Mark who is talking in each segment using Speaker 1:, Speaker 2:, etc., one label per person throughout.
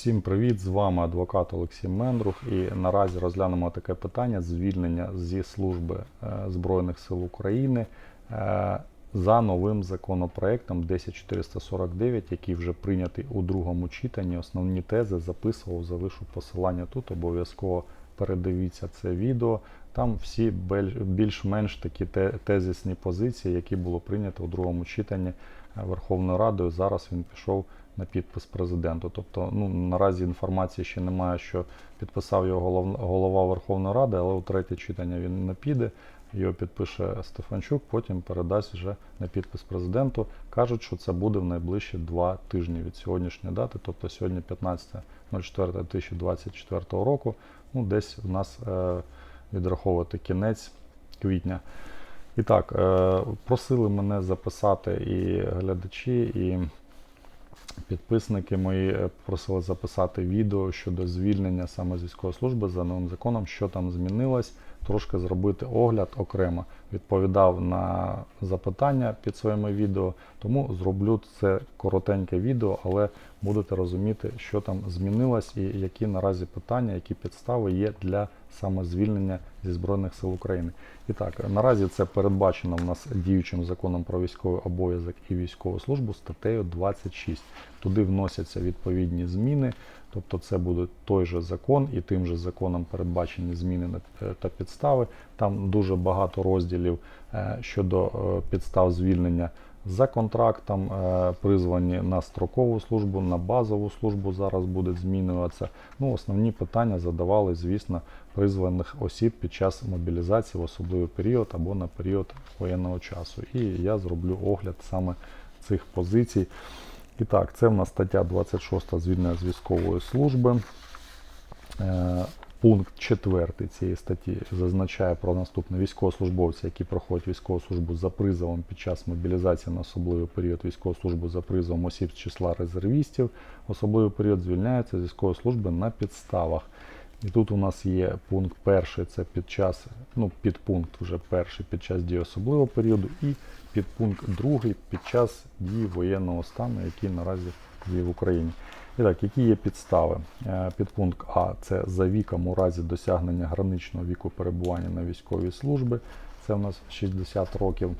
Speaker 1: Всім привіт! З вами адвокат Олексій Мендрух. І наразі розглянемо таке питання звільнення зі служби е, Збройних сил України е, за новим законопроектом 10449, який вже прийнятий у другому читанні. Основні тези записував, залишу посилання тут. Обов'язково передивіться це відео. Там всі більш-менш такі те- тезисні позиції, які було прийнято у другому читанні е, Верховною Радою. Зараз він пішов на підпис президенту. Тобто, ну наразі інформації ще немає, що підписав його голов- голова Верховної Ради, але у третє читання він не піде. Його підпише Стефанчук, потім передасть вже на підпис президенту. Кажуть, що це буде в найближчі два тижні від сьогоднішньої дати, тобто сьогодні 15.04.2024 року. Ну, десь у нас е, відраховувати кінець квітня. І так, е, просили мене записати і глядачі, і підписники мої е, просили записати відео щодо звільнення саме з військової служби за новим законом, що там змінилось, трошки зробити огляд окремо. Відповідав на запитання під своїми відео, тому зроблю це коротеньке відео, але будете розуміти, що там змінилось і які наразі питання, які підстави є для саме звільнення зі Збройних сил України. І так, наразі це передбачено в нас діючим законом про військовий обов'язок і військову службу статтею 26. Туди вносяться відповідні зміни, тобто це буде той же закон і тим же законом передбачені зміни е, та підстави. Там дуже багато розділів е, щодо е, підстав звільнення за контрактом, призвані на строкову службу, на базову службу зараз буде змінюватися. Ну, основні питання задавали, звісно, призваних осіб під час мобілізації в особливий період або на період воєнного часу. І я зроблю огляд саме цих позицій. І так, це в нас стаття 26 звільнення з військової служби. Е, Пункт 4 цієї статті зазначає про наступне військовослужбовці, які проходять військову службу за призовом під час мобілізації на особливий період військову службу за призовом осіб з числа резервістів. Особливий період звільняються з військової служби на підставах. І тут у нас є пункт перший, це під час, ну, підпункт вже перший під час дії особливого періоду, і підпункт другий під час дії воєнного стану, який наразі діє в Україні. І так, які є підстави? Е, Підпункт А це за віком у разі досягнення граничного віку перебування на військовій службі. Це у нас 60 років.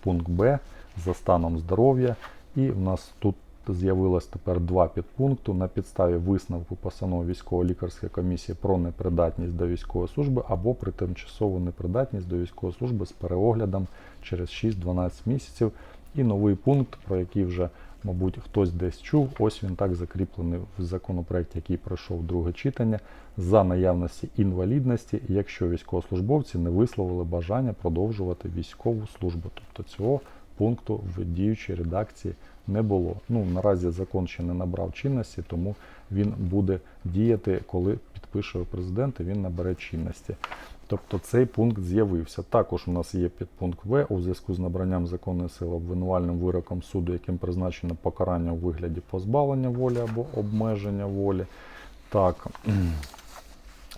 Speaker 1: Пункт Б за станом здоров'я. І в нас тут з'явилось тепер два підпункту на підставі висновку постанови військово-лікарської комісії про непридатність до військової служби або при тимчасову непридатність до військової служби з переоглядом через 6-12 місяців. І новий пункт, про який вже, мабуть, хтось десь чув, ось він так закріплений в законопроекті, який пройшов друге читання, за наявності інвалідності, якщо військовослужбовці не висловили бажання продовжувати військову службу. Тобто цього пункту в діючій редакції не було. Ну, наразі закон ще не набрав чинності, тому він буде діяти, коли підпише президент, і він набере чинності. Тобто цей пункт з'явився. Також у нас є підпункт В у зв'язку з набранням законної сили обвинувальним вироком суду, яким призначено покарання у вигляді позбавлення волі або обмеження волі. Так,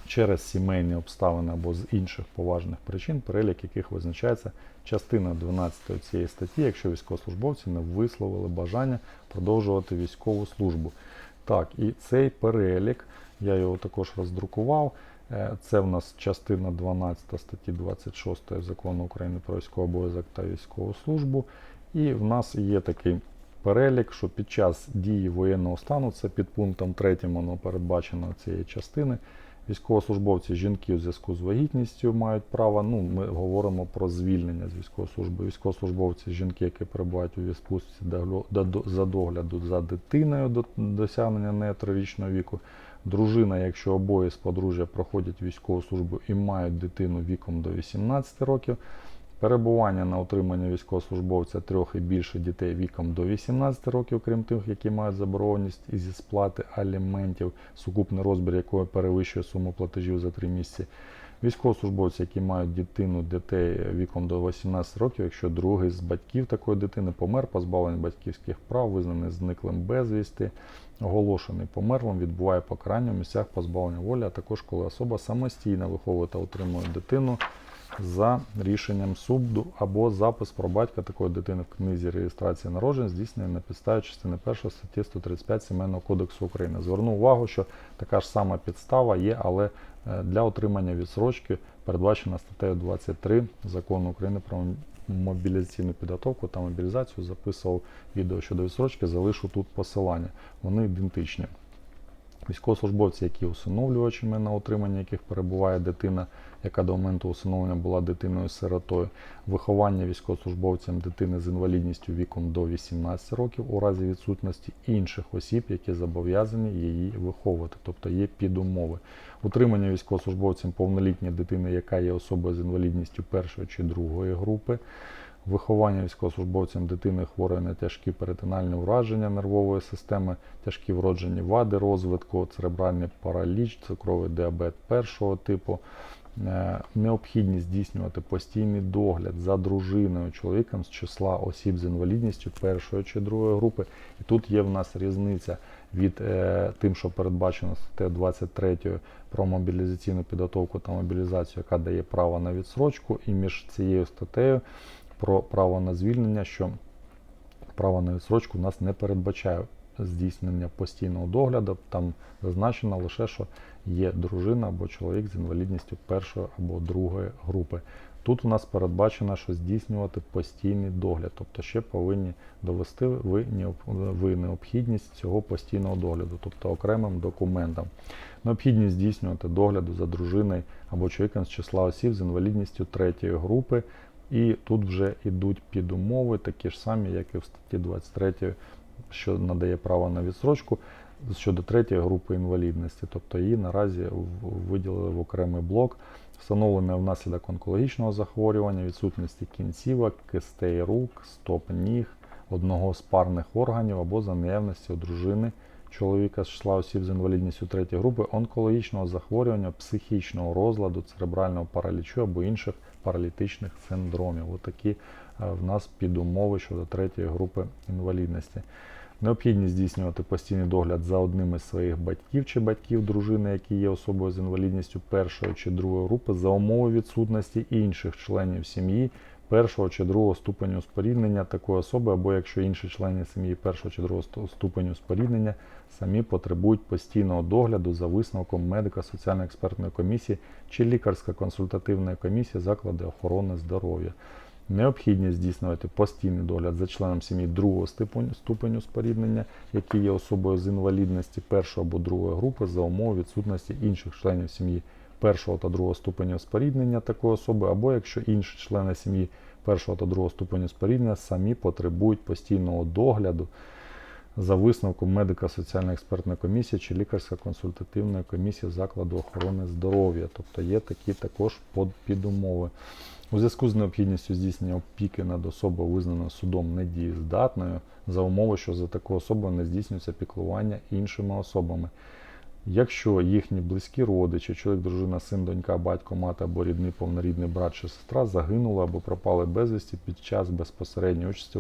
Speaker 1: через сімейні обставини або з інших поважних причин, перелік яких визначається частиною 12 цієї статті, якщо військовослужбовці не висловили бажання продовжувати військову службу. Так, і цей перелік, я його також роздрукував. Е, Це в нас частина 12 статті 26 закону України про військовий обов'язок та військову службу. І в нас є такий перелік, що під час дії воєнного стану, це під пунктом 3 воно передбачено цієї частини. Військовослужбовці жінки у зв'язку з вагітністю мають право. Ну, ми говоримо про звільнення з військової служби. Військовослужбовці жінки, які перебувають у відпустці за догляду за дитиною до досягнення неї трирічного віку. Дружина, якщо обоє з подружжя проходять військову службу і мають дитину віком до 18 років. Перебування на утриманні військовослужбовця трьох і більше дітей віком до 18 років, крім тих, які мають заборгованість зі сплати аліментів, сукупний розмір якої перевищує суму платежів за три місяці. Військовослужбовці, які мають дитину, дітей віком до 18 років, якщо другий з батьків такої дитини помер, позбавлений батьківських прав, визнаний зниклим безвісти, оголошений померлим, відбуває покарання в місцях позбавлення волі, а також коли особа самостійно виховує та утримує дитину за рішенням суду або запис про батька такої дитини в книзі реєстрації народжень здійснений на підставі частини 1 статті 135 Сімейного кодексу України. Зверну увагу, що така ж сама підстава є, але е, для отримання відсрочки передбачена статтею 23 закону України про мобілізаційну підготовку та мобілізацію. Записував відео щодо відсрочки, залишу тут посилання. Вони ідентичні. Військовослужбовці, які усиновлювачами, на утриманні яких перебуває дитина, яка до моменту усиновлення була дитиною-сиротою, виховання військовослужбовцям дитини з інвалідністю віком до 18 років у разі відсутності інших осіб, які зобов'язані її виховувати, тобто є підумови. Утримання військовослужбовцям повнолітньої дитини, яка є особою з інвалідністю першої чи другої групи. Виховання військовослужбовцям дитини хворої на тяжкі перитональні ураження нервової системи, тяжкі вроджені вади розвитку, церебральний параліч, цукровий діабет першого типу, необхідність здійснювати постійний догляд за дружиною чоловіком з числа осіб з інвалідністю першої чи другої групи. І тут є в нас різниця від е, тим, що передбачено статтею 23 про мобілізаційну підготовку та мобілізацію, яка дає право на відсрочку, і між цією статтею про право на звільнення, що право на відсрочку у нас не передбачає здійснення постійного догляду. Там зазначено лише, що є дружина або чоловік з інвалідністю першої або другої групи. Тут у нас передбачено, що здійснювати постійний догляд, тобто ще повинні довести ви, необхідність цього постійного догляду, тобто окремим документом. Необхідність здійснювати догляду за дружиною або чоловіком з числа осіб з інвалідністю третьої групи. І тут вже йдуть підумови, такі ж самі, як і в статті 23, що надає право на відсрочку щодо третьої групи інвалідності, тобто її наразі виділили в окремий блок, встановлене внаслідок онкологічного захворювання, відсутності кінцівок, кистей рук, стоп ніг, одного з парних органів або за наявності у дружини чоловіка з числа осіб з інвалідністю третьої групи, онкологічного захворювання, психічного розладу, церебрального паралічу або інших паралітичних синдромів. Отакі е, в нас підумови щодо третьої групи інвалідності. Необхідність здійснювати постійний догляд за одним із своїх батьків чи батьків дружини, які є особою з інвалідністю першої чи другої групи, за умови відсутності інших членів сім'ї першого чи другого ступеню споріднення такої особи, або якщо інші члени сім'ї першого чи другого ступеню споріднення самі потребують постійного догляду за висновком медико соціально експертної комісії чи лікарсько-консультативної комісії заклади охорони здоров'я. Необхідність здійснювати постійний догляд за членом сім'ї другого ступеню споріднення, який є особою з інвалідності першої або другої групи за умови відсутності інших членів сім'ї першого та другого ступеню споріднення такої особи, або якщо інші члени сім'ї першого та другого ступеню споріднення самі потребують постійного догляду за висновком медико соціально експертної комісії чи лікарсько-консультативної комісії закладу охорони здоров'я. Тобто є такі також підумови. У зв'язку з необхідністю здійснення опіки над особою, визнаною судом недієздатною, за умови, що за таку особу не здійснюється піклування іншими особами. Якщо їхні близькі родичі, чоловік, дружина, син, донька, батько, мати або рідний повнорідний брат чи сестра загинули або пропали безвісті під час безпосередньої участі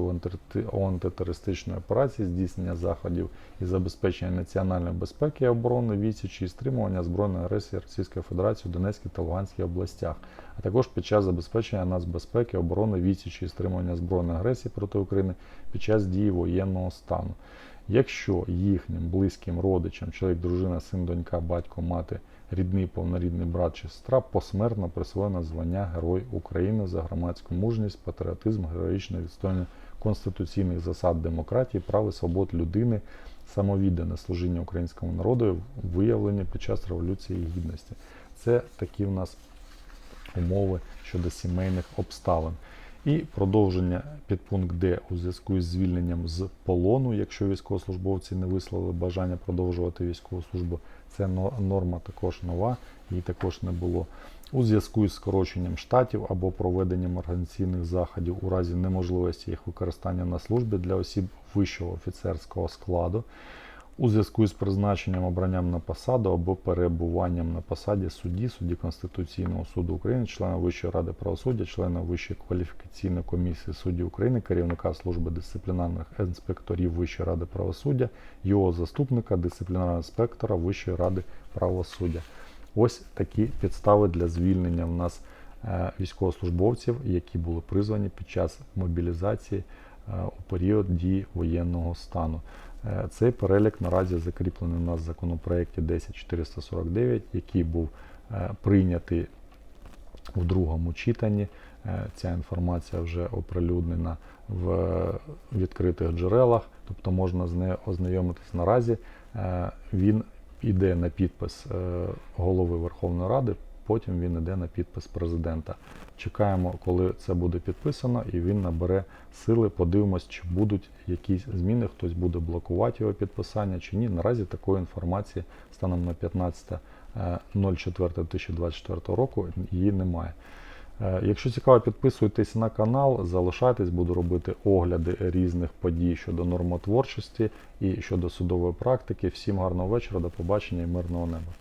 Speaker 1: у антитерористичної операції, здійснення заходів і забезпечення національної безпеки і оборони, відсічі і стримування збройної агресії Російської Федерації в Донецькій та Луганській областях, а також під час забезпечення нацбезпеки, оборони, відсічі і стримування збройної агресії проти України під час дії воєнного стану. Якщо їхнім близьким родичам, чоловік, дружина, син, донька, батько, мати, рідний, повнорідний брат чи сестра посмертно присвоєно звання Герой України за громадську мужність, патріотизм, героїчне відстояння конституційних засад демократії, прав і свобод людини, самовіддане служіння українському народу, виявлення під час Революції Гідності. Це такі в нас умови щодо сімейних обставин. І продовження підпункт Д у зв'язку з звільненням з полону, якщо військовослужбовці не висловили бажання продовжувати військову службу. Це норма також нова, її також не було. У зв'язку з скороченням штатів або проведенням організаційних заходів у разі неможливості їх використання на службі для осіб вищого офіцерського складу у зв'язку з призначенням обранням на посаду або перебуванням на посаді судді, судді Конституційного суду України, члена Вищої ради правосуддя, члена Вищої кваліфікаційної комісії суддів України, керівника служби дисциплінарних інспекторів Вищої ради правосуддя, його заступника, дисциплінарного інспектора Вищої ради правосуддя. Ось такі підстави для звільнення в нас е, військовослужбовців, які були призвані під час мобілізації е, у період дії воєнного стану. Е, Цей перелік наразі закріплений у нас в законопроекті 10449, який був е, прийнятий у другому читанні. Е, Ця інформація вже оприлюднена в відкритих джерелах, тобто можна з нею ознайомитись наразі. Він йде на підпис голови Верховної Ради, потім він йде на підпис президента. Чекаємо, коли це буде підписано, і він набере сили. Подивимось, чи будуть якісь зміни, хтось буде блокувати його підписання чи ні. Наразі такої інформації станом на 15.04.2024 року її немає. Е, Якщо цікаво, підписуйтесь на канал, залишайтесь, буду робити огляди різних подій щодо нормотворчості і щодо судової практики. Всім гарного вечора, до побачення і мирного неба.